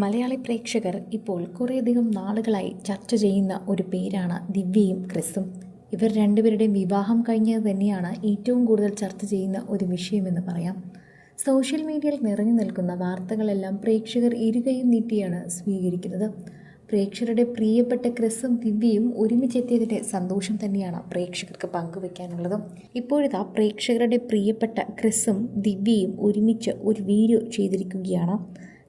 മലയാളി പ്രേക്ഷകർ ഇപ്പോൾ കുറേയധികം നാളുകളായി ചർച്ച ചെയ്യുന്ന ഒരു പേരാണ് ദിവ്യയും ക്രിസും ഇവർ രണ്ടുപേരുടെയും വിവാഹം കഴിഞ്ഞത് തന്നെയാണ് ഏറ്റവും കൂടുതൽ ചർച്ച ചെയ്യുന്ന ഒരു വിഷയമെന്ന് പറയാം. സോഷ്യൽ മീഡിയയിൽ നിറഞ്ഞു നിൽക്കുന്ന വാർത്തകളെല്ലാം പ്രേക്ഷകർ ഇരുകയും നീട്ടിയാണ് സ്വീകരിക്കുന്നത്. പ്രേക്ഷകരുടെ പ്രിയപ്പെട്ട ക്രിസും ദിവ്യയും ഒരുമിച്ചെത്തിയതിന്റെ സന്തോഷം തന്നെയാണ് പ്രേക്ഷകർക്ക് പങ്കുവെക്കാനുള്ളത്. ഇപ്പോഴിതാ പ്രേക്ഷകരുടെ പ്രിയപ്പെട്ട ക്രിസും ദിവ്യയും ഒരുമിച്ച് ഒരു വീഡിയോ ചെയ്തിരിക്കുകയാണ്.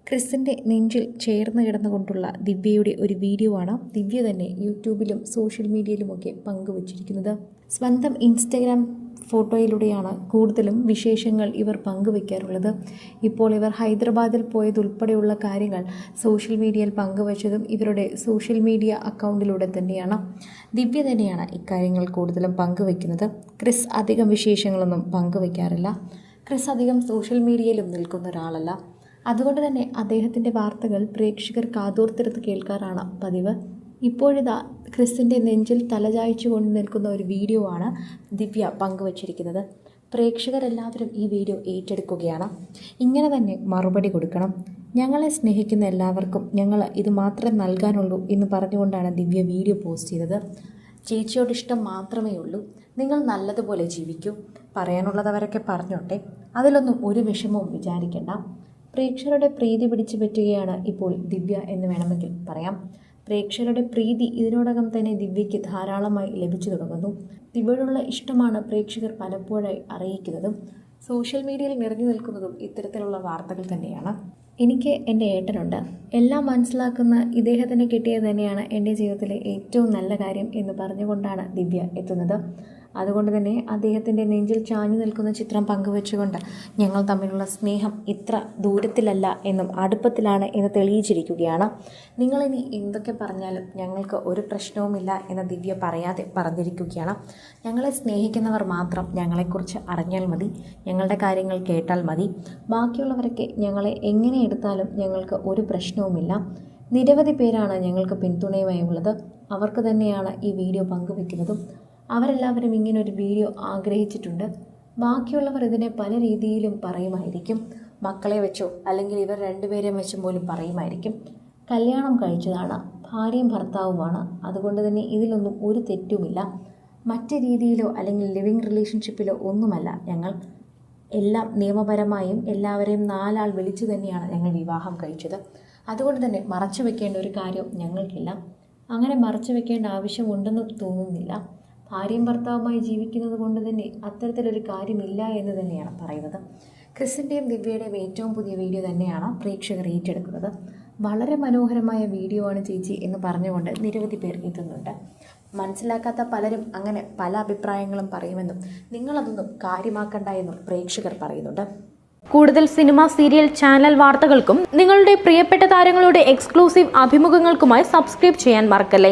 ക്രിസിന്റെ നെഞ്ചിൽ ചേർന്ന് കിടന്നുകൊണ്ടുള്ള ദിവ്യയുടെ ഒരു വീഡിയോ ആണ് ദിവ്യ തന്നെ യൂട്യൂബിലും സോഷ്യൽ മീഡിയയിലുമൊക്കെ പങ്കുവച്ചിരിക്കുന്നത്. സ്വന്തം ഇൻസ്റ്റഗ്രാം ഫോട്ടോയിലൂടെയാണ് കൂടുതലും വിശേഷങ്ങൾ ഇവർ പങ്കുവയ്ക്കാറുള്ളത്. ഇപ്പോൾ ഇവർ ഹൈദരാബാദിൽ പോയതുൾപ്പെടെയുള്ള കാര്യങ്ങൾ സോഷ്യൽ മീഡിയയിൽ പങ്കുവച്ചതും ഇവരുടെ സോഷ്യൽ മീഡിയ അക്കൗണ്ടിലൂടെ തന്നെയാണ്. ദിവ്യ തന്നെയാണ് ഇക്കാര്യങ്ങൾ കൂടുതലും പങ്കുവയ്ക്കുന്നത്. ക്രിസ് അധികം വിശേഷങ്ങളൊന്നും പങ്കുവയ്ക്കാറില്ല. ക്രിസ് അധികം സോഷ്യൽ മീഡിയയിലും നിൽക്കുന്ന ഒരാളല്ല. അതുകൊണ്ട് തന്നെ അദ്ദേഹത്തിന്റെ വാർത്തകൾ പ്രേക്ഷകർ കാതോർത്തിരുത്ത് കേൾക്കാറാണ് പതിവ്. ഇപ്പോഴിതാ ക്രിസിന്റെ നെഞ്ചിൽ തലചായ്ച്ചു കൊണ്ട് നിൽക്കുന്ന ഒരു വീഡിയോ ആണ് ദിവ്യ പങ്കുവച്ചിരിക്കുന്നത്. പ്രേക്ഷകരെല്ലാവരും ഈ വീഡിയോ ഏറ്റെടുക്കുകയാണ്. ഇങ്ങനെ തന്നെ മറുപടി കൊടുക്കണം. ഞങ്ങളെ സ്നേഹിക്കുന്ന എല്ലാവർക്കും ഞങ്ങൾ ഇത് മാത്രമേ നൽകാനുള്ളൂ എന്ന് പറഞ്ഞുകൊണ്ടാണ് ദിവ്യ വീഡിയോ പോസ്റ്റ് ചെയ്തത്. ചേച്ചിയോട് ഇഷ്ടം മാത്രമേ ഉള്ളൂ. നിങ്ങൾ നല്ലതുപോലെ ജീവിക്കൂ. പറയാനുള്ളതവരൊക്കെ പറഞ്ഞോട്ടെ. അതിലൊന്നും ഒരു വിഷമവും വിചാരിക്കേണ്ട. പ്രേക്ഷകരുടെ പ്രീതി പിടിച്ചു പറ്റുകയാണ് ഇപ്പോൾ ദിവ്യ എന്ന് വേണമെങ്കിൽ പറയാം. പ്രേക്ഷകരുടെ പ്രീതി ഇതിനോടകം തന്നെ ദിവ്യയ്ക്ക് ധാരാളമായി ലഭിച്ചു തുടങ്ങുന്നു. ദിവ്യയോടുള്ള ഇഷ്ടമാണ് പ്രേക്ഷകർ പലപ്പോഴായി അറിയിക്കുന്നതും സോഷ്യൽ മീഡിയയിൽ നിറഞ്ഞു നിൽക്കുന്നതും ഇത്തരത്തിലുള്ള വാർത്തകൾ തന്നെയാണ്. എനിക്ക് എന്റെ ഏട്ടനുണ്ട്. എല്ലാം മനസ്സിലാക്കുന്ന ഇദ്ദേഹത്തിന് കിട്ടിയത് തന്നെയാണ് എന്റെ ജീവിതത്തിലെ ഏറ്റവും നല്ല കാര്യം എന്ന് പറഞ്ഞുകൊണ്ടാണ് ദിവ്യ എത്തുന്നത്. അതുകൊണ്ട് തന്നെ അദ്ദേഹത്തിന്റെ നെഞ്ചിൽ ചാഞ്ഞു നിൽക്കുന്ന ചിത്രം പങ്കുവെച്ചുകൊണ്ട് ഞങ്ങൾ തമ്മിലുള്ള സ്നേഹം ഇത്ര ദൂരത്തിലല്ല എന്നും അടുപ്പത്തിലാണ് എന്ന് തെളിയിച്ചിരിക്കുകയാണ്. നിങ്ങളിനി എന്തൊക്കെ പറഞ്ഞാലും ഞങ്ങൾക്ക് ഒരു പ്രശ്നവുമില്ല എന്ന് ദിവ്യ പറയാതെ പറഞ്ഞിരിക്കുകയാണ്. ഞങ്ങളെ സ്നേഹിക്കുന്നവർ മാത്രം ഞങ്ങളെക്കുറിച്ച് അറിഞ്ഞാൽ മതി ഞങ്ങളുടെ കാര്യങ്ങൾ കേട്ടാൽ മതി. ബാക്കിയുള്ളവരൊക്കെ ഞങ്ങളെ എങ്ങനെ എടുത്താലും ഞങ്ങൾക്ക് ഒരു പ്രശ്നവുമില്ല. നിരവധി പേരാണ് ഞങ്ങൾക്ക് പിന്തുണയുമായി ഉള്ളത് അവർക്ക് തന്നെയാണ് ഈ വീഡിയോ പങ്കുവെക്കുന്നതും. അവരെല്ലാവരും ഇങ്ങനെ ഒരു വീഡിയോ ആഗ്രഹിച്ചിട്ടുണ്ട്. ബാക്കിയുള്ളവർ ഇതിനെ പല രീതിയിലും പറയുമായിരിക്കും. മക്കളെ വെച്ചോ അല്ലെങ്കിൽ ഇവർ രണ്ടുപേരെയും വെച്ചും പോലും പറയുമായിരിക്കും. കല്യാണം കഴിച്ചതാണ് ഭാര്യയും ഭർത്താവുമാണ്. അതുകൊണ്ട് തന്നെ ഇതിലൊന്നും ഒരു തെറ്റുമില്ല. മറ്റ് രീതിയിലോ അല്ലെങ്കിൽ ലിവിങ് റിലേഷൻഷിപ്പിലോ ഒന്നുമല്ല ഞങ്ങൾ. എല്ലാം നിയമപരമായും എല്ലാവരെയും നാലാൾ വിളിച്ചു തന്നെയാണ് ഞങ്ങൾ വിവാഹം കഴിച്ചത്. അതുകൊണ്ട് തന്നെ മറച്ചു വെക്കേണ്ട ഒരു കാര്യം ഞങ്ങൾക്കില്ല. അങ്ങനെ മറച്ചു വെക്കേണ്ട ആവശ്യമുണ്ടെന്ന് തോന്നുന്നില്ല. ഭാര്യയും ഭർത്താവുമായി ജീവിക്കുന്നത് കൊണ്ട് തന്നെ അത്തരത്തിലൊരു കാര്യമില്ല എന്ന് തന്നെയാണ് പറയുന്നത്. ക്രിസിന്റെയും ദിവ്യയുടെയും ഏറ്റവും പുതിയ വീഡിയോ തന്നെയാണ് പ്രേക്ഷകർ ഏറ്റെടുക്കുന്നത്. വളരെ മനോഹരമായ വീഡിയോ ആണ് ചേച്ചി എന്ന് പറഞ്ഞുകൊണ്ട് നിരവധി പേർ എത്തുന്നുണ്ട്. മനസ്സിലാക്കാത്ത പലരും അങ്ങനെ പല അഭിപ്രായങ്ങളും പറയുമെന്നും നിങ്ങളതൊന്നും കാര്യമാക്കണ്ട എന്നും പ്രേക്ഷകർ പറയുന്നുണ്ട്. കൂടുതൽ സിനിമ സീരിയൽ ചാനൽ വാർത്തകൾക്കും നിങ്ങളുടെ പ്രിയപ്പെട്ട താരങ്ങളുടെ എക്സ്ക്ലൂസീവ് അഭിമുഖങ്ങൾക്കുമായി സബ്സ്ക്രൈബ് ചെയ്യാൻ മറക്കല്ലേ?